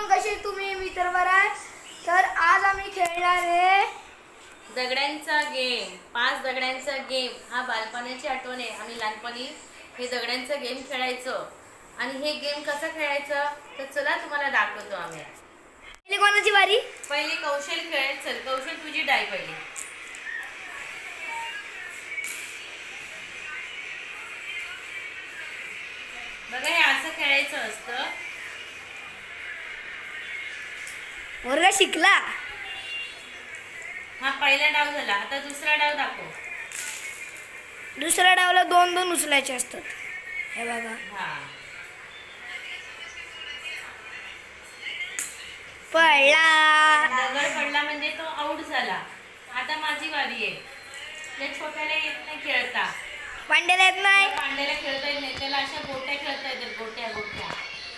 मग कसे तुम्ही मित्र बरं तर आज आम्ही खेळणार आहे दगड्यांचा गेम पाच दगड्यांचा गेम हा बालपणाची आठवण आहे. आम्ही लहानपणी हे दगड्यांचा गेम खेळायचो. आणि हे गेम कसं खेळायचं? तर चला तुम्हाला दाखवतो आम्ही. पहिले कोणाची वारी? पहिली कौशल खेळ. चल कौशल तुझी डाय पहिली. बघा हे असं खेळायचं असतं. वर्ग शिकला. हा पहिला डाव झाला. आता दुसरा डाव दाखव. दुसऱ्या डावला दोन दोन उचलायचे असतात. हे बघा. पडला. दगड पडला म्हणजे तो आऊट झाला. आता माझी वारी आहे. छोट्याला येत नाही खेळता. पांड्याला येत नाही? पांड्याला खेळता येत नाही. त्याला अशा गोट्या खेळता येतात. गोट्या गोट्या.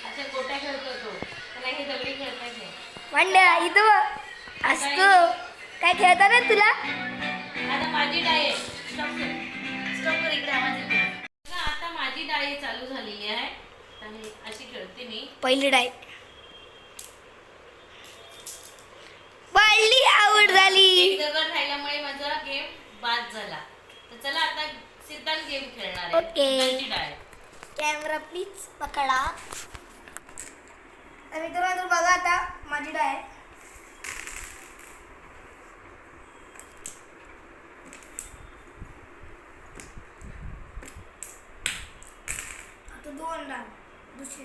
अशा गोट्या खेळतो तो. त्याला हे दगडी खेळता येत नाही. पांड्या इथं. असतो. काय खेळता ना तुला? आता माझी डाय आता माझी डाय चालू झालेली आहे. अशी खेळते मी. पहिली डाय. पडली आवड झाली. दगड राहिल्यामुळे माझा गेम बाद झाला. तर चला आता सिद्धांत गेम खेळणार आहे. ओके. कॅमेरा प्लीज पकडा. तर मित्रांनो बघा आता माझी डाय. आता दोन दुसरी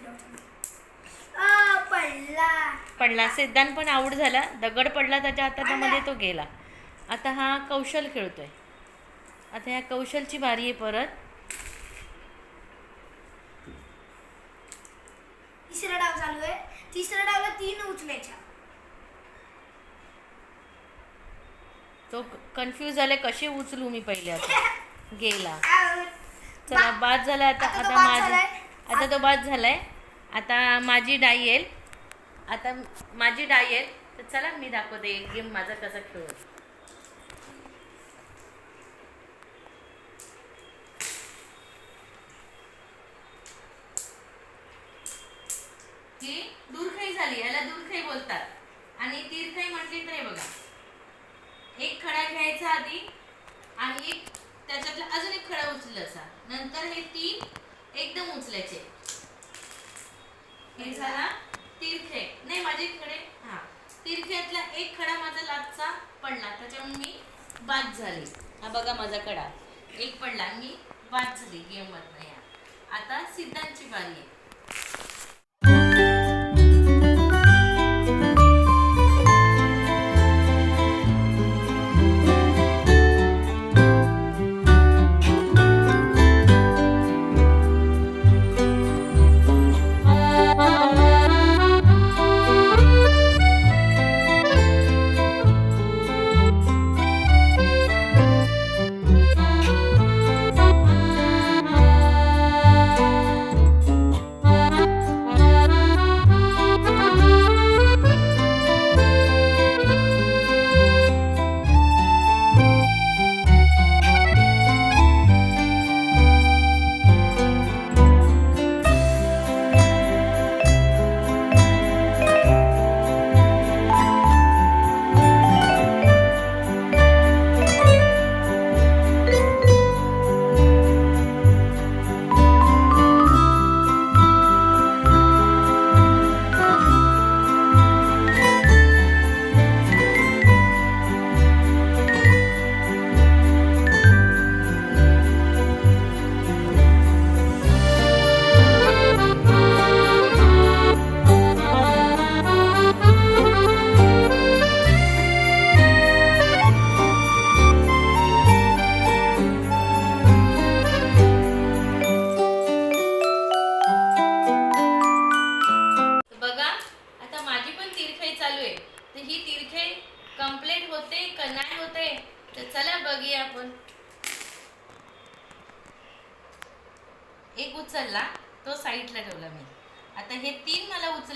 पडला. पडला. सिद्धांत पण आऊट झाला. दगड पडला त्याच्या हातामध्ये तो गेला. आता हा कौशल खेळतोय. आता ह्या कौशलची बारी आहे परत. तिसरा डाव चालू आहे. तिसऱ्या डावला तीन उचलायच्या. तो कन्फ्यूज झाला कशी उचलू मी पहिले आता? गेला. चला बाद झाला आता. आता माझी. आता तो बाद झालाय. आता माझी डाय येईल. आता माझी डाय येईल. तर चला मी दाखवते गेम माझा कसा खेळ. म्हणजे ही दुर्खई झाली याला दुर्खई बोलतात. आणि तीर्थई म्हटली तर बघा. एक खडा घ्यायचा आधी आणि एक त्याच्यातला अजून एक खडा उचलायचा. नंतर हे तीन एकदम उचलायचे. हे झाला तीर्थे नाही माझ्याकडे हा. तीरखेतला एक खडा माझा लाटचा पडला. त्याच्यामुळे मी बाद झाली. हा बघा माझा खडा. एक पडला. मी बाद झाली. गेम मधनं या. आता सिद्धांतची बारी आहे.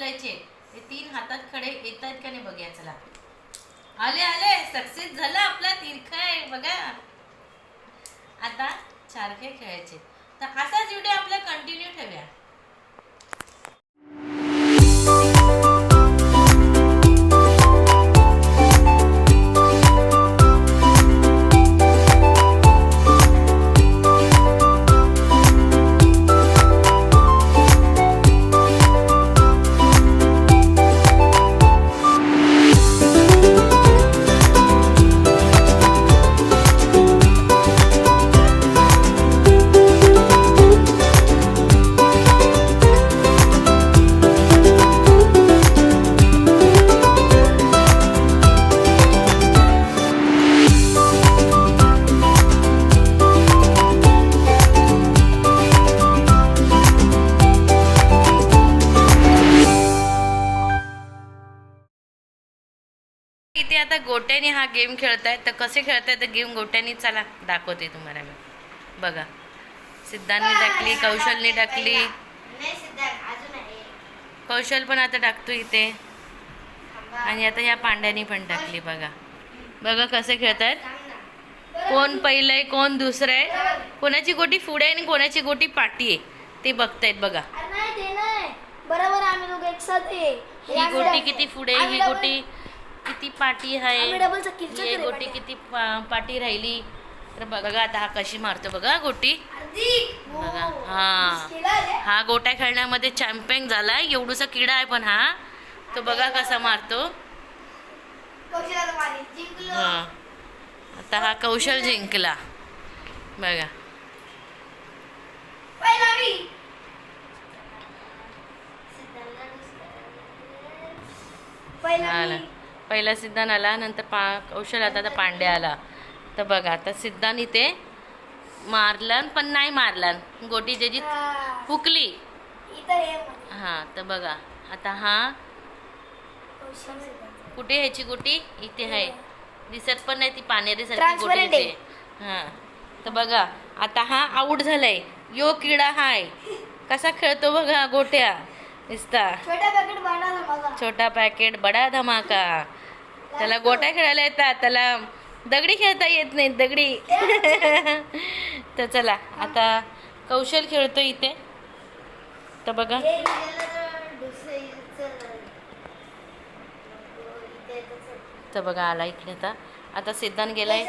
उचलायचे हे तीन हातात खडे येत आहेत का नाही बघूया चला. आले आले सक्सेस झाला आपला तीरखाय बघा. आता चार खेळ खेळायचे. तर असाच व्हिडिओ आपला कंटिन्यू ठेवूया. इथे आता गोट्याने हा गेम खेळतायत तर कसे खेळतायत तर गेम गोट्याने चला दाखवते तुम्हाला मी. बघा. सिद्धांनी टाकली कौशलने टाकली. कौशल पण आता टाकतो इथे. आणि आता ह्या पांड्यानी पण टाकली बघा. बघा कसे खेळतायत. कोण पहिलं आहे कोण दुसरं आहे? कोणाची गोटी पुढे आहे आणि कोणाची गोटी पाठी आहे? ते बघतायत बघा. ही गोटी किती पुढे ही गोटी? किती पाठी आहे? ही गोटी किती पा- पाठी राहिली? तर बघा आता हा कशी मारतो बघा गोटी. बघा हा. हा गोट्या खेळण्यामध्ये चॅम्पियन झालाय. एवढूसा किडा आहे पण हा. तो बघा कसा मारतो. हा. आता हा कौशल जिंकला. बघा. आला पहिला सिद्धांत आला नंतर पा कौशल आता आता पांडे आला. तर बघा आता सिद्धांत इथे मारला पण नाही मारला गोटी त्याची फुकली हा तर बघा आता हा कुठे ह्याची गोटी? इथे आहे. दिसत पण नाही ती पानेरी सारखी गोटी इथे. हा. तर बघा आता हा आऊट झालाय. यो किडा हाय. कसा खेळतो बघा गोट्या. दिसता. छोटा पॅकेट बडा धमाका. त्याला गोट्या खेळायला येतात त्याला दगडी खेळता येत नाही दगडी. तर चला आता कौशल खेळतो इथे. तर बघा. तर बघा आला इकडे आता. आता सिद्धांत गेलाय.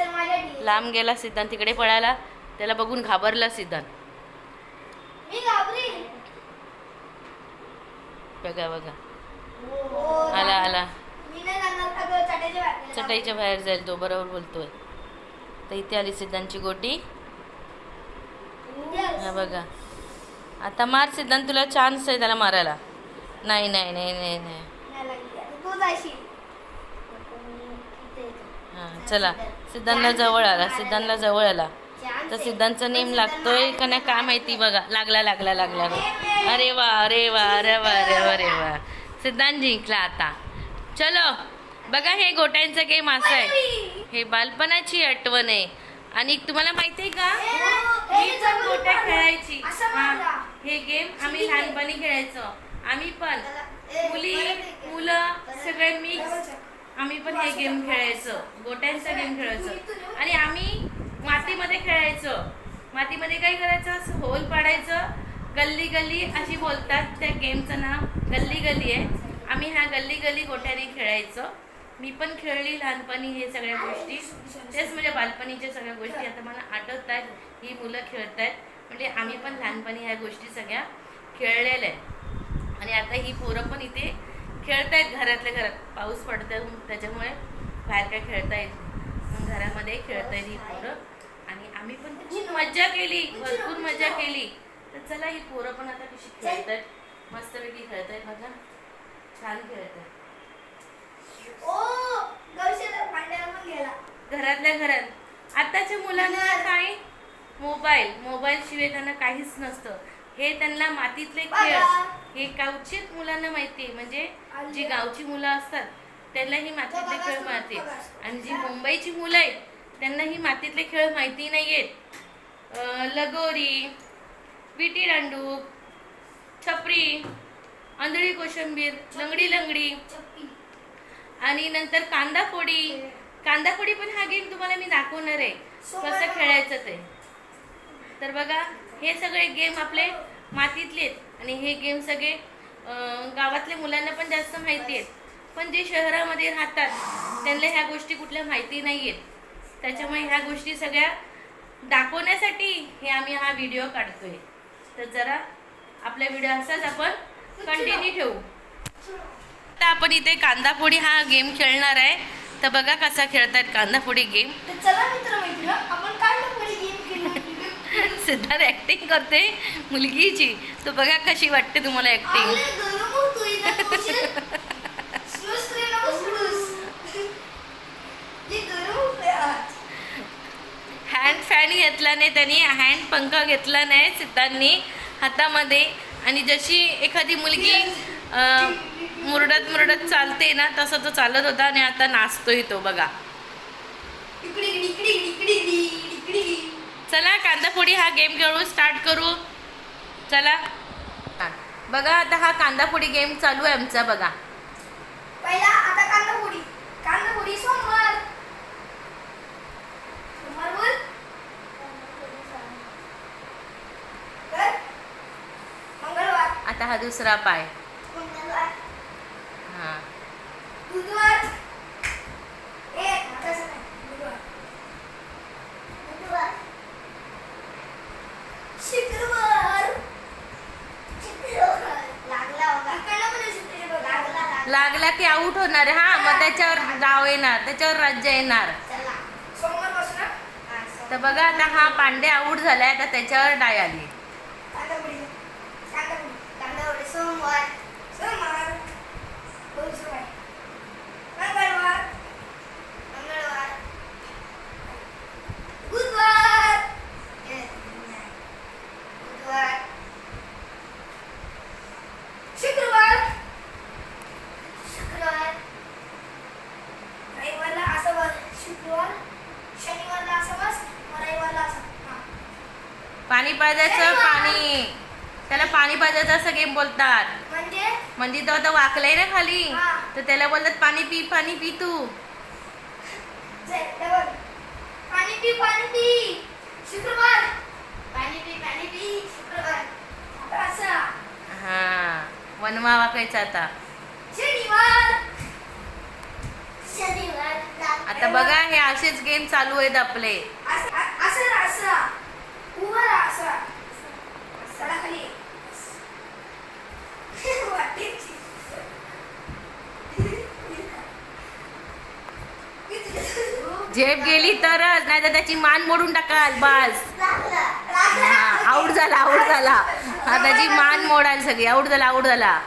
लांब गेला सिद्धांत तिकडे पळाला. त्याला बघून घाबरला सिद्धांत बघा बघा. हो, आला आला. अगं चटाईच्या बाहेर. जाईल तो बरोबर बोलतोय. तर इथे आली सिद्धांतची गोटी. हा बघा. आता मार सिद्धांत तुला चान्स आहे त्याला मारायला. नाही नाही नाही नाही नाही. हां चला. सिद्धांतला जवळ आला. सिद्धांतला जवळ आला. तर. सिद्धांतचा नेम लागतोय का नाही काय माहिती बघा. लागला लागला लागला अरे वा अरे वा अरे वा अरे वा अरे वा. सिद्धांत जिंकला आता. चलो. बघा हे गोट्यांचा गेम असा आहे. हे बालपणाची आठवण आहे. आणि तुम्हाला माहिती आहे का? मी पण गोट्या खेळायची. हा. हे गेम आम्ही लहानपणी खेळायचो. आम्ही पण. मुली मुलं सगळे मिक्स आम्ही पण हे गेम खेळायचो. गोट्यांचा गेम खेळायचो. आणि आम्ही मातीमध्ये खेळायचो. मातीमध्ये काय करायचं? होल पाडायचं. गल्ली गल्ली अशी बोलतात. त्या गेमचं नाव गल्ली गल्ली आहे. आम्ही ह्या गल्ली गल्ली गोट्याने खेळायचो. मी पण खेळली लहानपणी हे सगळ्या गोष्टी. तेच म्हणजे बालपणीच्या सगळ्या गोष्टी. आता मला आठवत आहेत ही मुलं खेळत आहेत. म्हणजे आम्ही पण लहानपणी ह्या गोष्टी सगळ्या खेळलेल्या आहेत. आणि आता ही पोरं पण इथे खेळत आहेत घरातल्या घरात. पाऊस पडतोय त्याच्यामुळे बाहेर काय खेळता येत मग घरामध्ये खेळतायत ही पोरं. आणि आम्ही पण खूप मज्जा केली भरपूर मजा केली. तर चला ही पोरं पण आता कशी आहेत. मस्तपैकी खेळत आहेत. बघा छान खेळत आहेत गौशाला पांड्याला पण गेला घरातल्या घरात. आताच्या मुलांना काय? मोबाईल. मोबाईल शिवाय त्यांना काहीच नसतं. हे त्यांना मातीतले खेळ. हे गावचीच मुलांना माहिती आहे. म्हणजे जी गावची मुलं असतात त्यांना ही मातीतले खेळ माहिती. आणि जी मुंबईची मुलं आहेत त्यांना ही मातीतले खेळ माहिती नाही आहेत लगोरी विटी दांडू छपरी आंधळी कोशंबीर लंगडी लंगडी. आणि नंतर कांदा फोडी कांदा फोडी पण हा गेम तुम्हाला मी दाखवणार आहे. कसं खेळायचं ते. तर बघा हे सगळे गेम आपले मातीतले आहेत. आणि हे गेम सगळे गावातल्या मुलांना पण जास्त माहिती आहेत. पण जे शहरामध्ये राहतात त्यांना ह्या गोष्टी कुठल्या माहिती नाही आहेत त्याच्यामुळे ह्या गोष्टी सगळ्या दाखवण्यासाठी हे आम्ही हा व्हिडिओ काढतोय. तर जरा आपला व्हिडिओ असाच आपण कंटिन्यू ठेवू. आता आपण इथे कांदापोडी हा गेम खेळणार आहे. तर बघा कसा खेळतात कांदापोडी गेम सिद्धार्थ ऍक्टिंग करते मुलगीची. तर बघा कशी वाटते तुम्हाला ऍक्टिंग. हँड फॅन घेतला नाही त्यांनी हँड पंखा घेतला नाही सिद्धांनी हातामध्ये. आणि जशी एखादी मुलगी मुरडत मुरडत चालते ना तसं तो चालत होता आणि आता नाचतोय तो बघा. चला कांदापोडी हा गेम खेळू स्टार्ट करू. चला. बघा आता हा कांदापोडी गेम चालू आहे आमचा बघा. पहिला सोमवार. सोमवार बोल. आता हा दुसरा पाय मंगळवार हा बुधवार ए आता असं नाही बुधवार बुधवार शुक्रवार शुक्रवार लागला की आऊट होणार आहे. हा मग त्याच्यावर डाव येणार. त्याच्यावर राज्य येणार. चला. सोमवारपासून हा तर बघा आता हा पांडे आऊट झालाय. आता त्याच्यावर डाय आली कांदा पोळी कांदा पोळी कांदा पोळी सोमवार सोमवार बोल सोमवार मंगळवार मंगळवार बुधवार ए, नाही. बुधवार शुक्रवार शुक्रवार रविवारला असं बस शुक्रवार शनिवारला असं बस मग रविवारला असं हा पाणी पाजायचं पाणी. त्याला पाणी पाजायचं असं गेम बोलतात. म्हणजे? म्हणजे तो आता वाकलाय ना खाली. तर त्याला बोलतात पाणी पी पाणी पी तू. पी पाणी पी शुक्रवार पाणी पी पाणी पी शुक्रवार आता असा हा वनवा वाकायचा आता शनिवार शनिवार आता बघा हे असेच गेम चालू आहेत आपले असं असं. उभं असं. सडा खाली ये. वाटेची. झेप गेली तरच नाही तर त्याची मान मोडून टाकाल बस. हा आऊट झाला आऊट झाला. हा त्याची मान मोडाल सगळी आऊट झाला आऊट झाला.